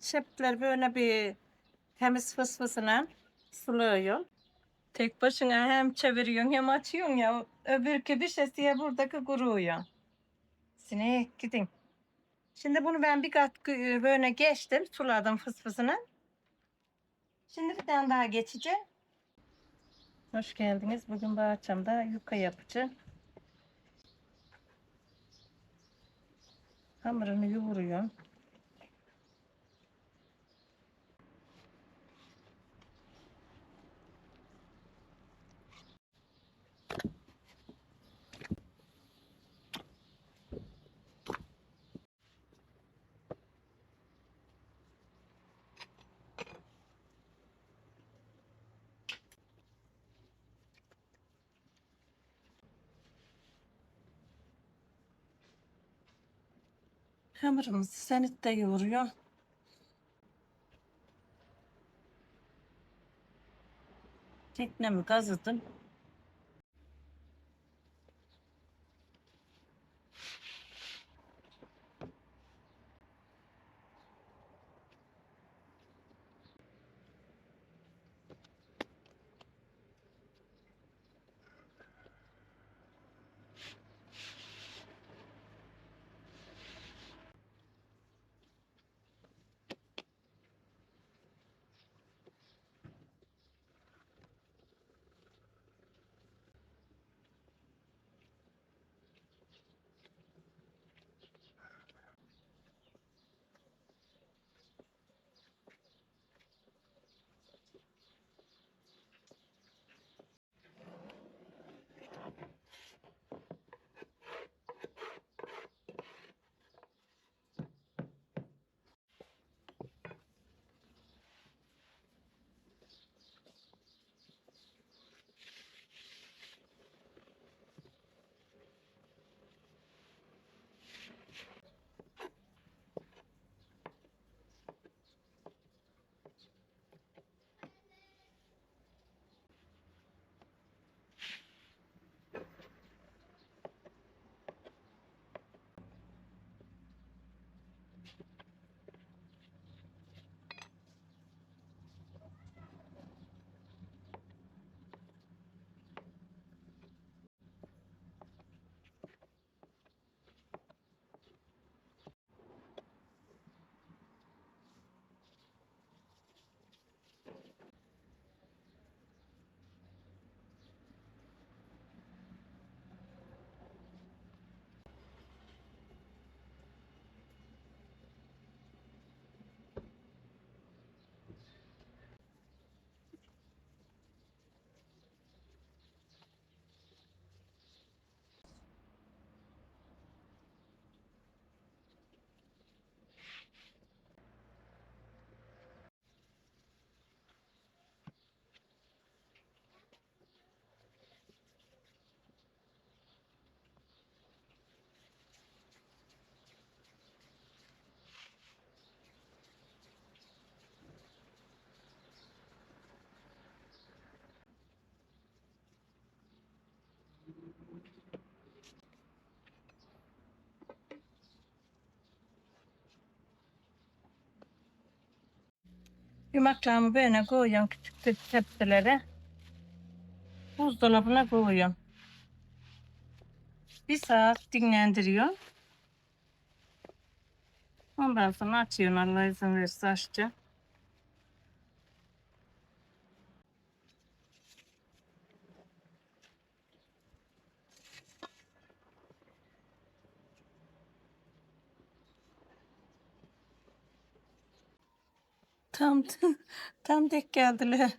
Şepler böyle bir temiz fısfısına suluyor. Tek başına hem çeviriyorsun hem açıyorsun ya. Öbürkü bir şesiye buradaki kuruyor. Sinek gidin. Şimdi bunu ben bir kat böyle geçtim. Suladım fısfısını. Şimdi bir tane daha geçeceğim. Hoş geldiniz. Bugün bahçemde yuka yapacağım. Hamurunu yoğuruyorum. Hamurumuzu senitte yoğuruyorum. Teknemi kazıdım. Yumaklarımı böyle koyuyorum küçük tepsilere. Buzdolabına koyuyorum. Bir saat dinlendiriyorum. Ondan sonra açıyorum Allah izin verirse açacağım. Tant... Tant däckad eller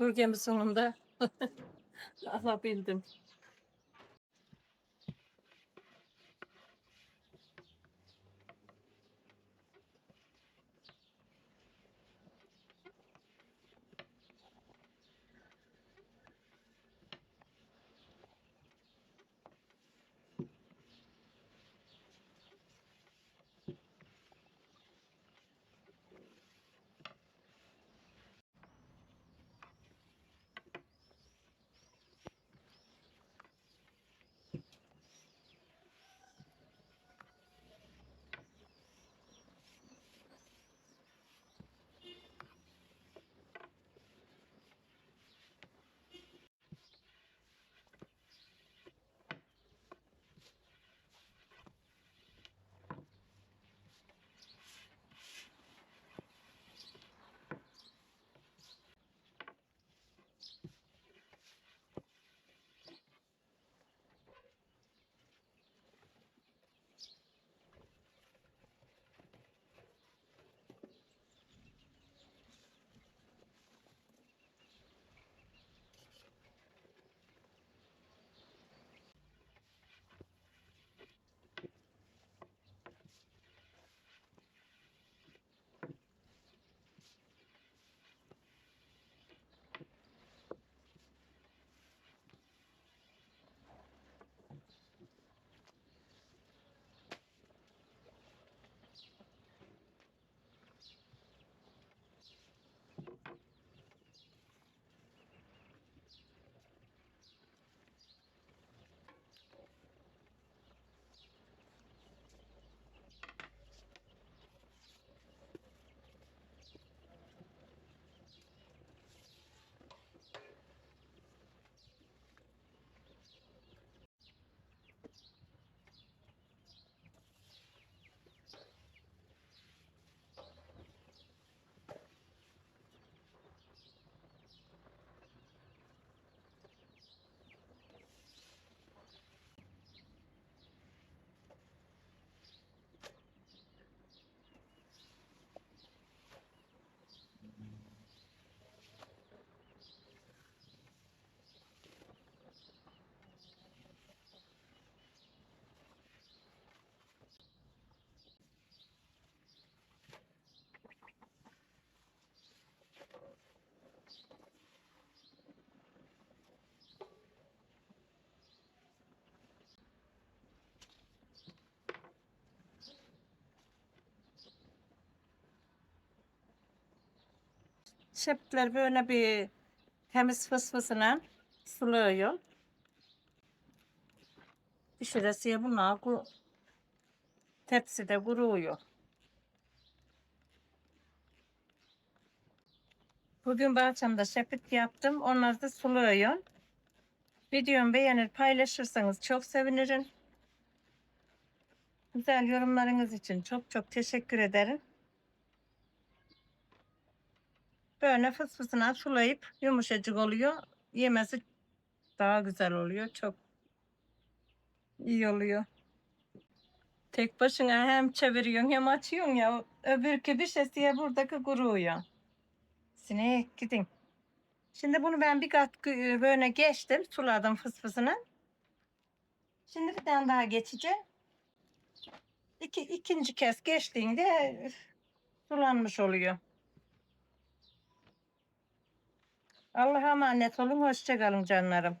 Bölgemi sonunda alabildim. Şepler böyle bir temiz fısfısına suluyor. Şurası bunlar tepside kuruyor. Bugün bahçemde şepit yaptım. Onları da suluyor. Videomu beğenir paylaşırsanız çok sevinirim. Güzel yorumlarınız için çok çok teşekkür ederim. Böyle fısfısına sulayıp yumuşacık oluyor. Yemesi daha güzel oluyor. Çok iyi oluyor. Tek başına hem çeviriyorsun hem açıyorsun ya. Öbürkü bir şesiye buradaki kuruyor. Sinek gidin. Şimdi bunu ben bir kat gö- böyle geçtim. Suladım fısfısına. Şimdi bir tane daha geçeceğim. İki, ikinci kez geçtiğinde sulanmış oluyor. Allah'a emanet olun. Hoşçakalın canlarım.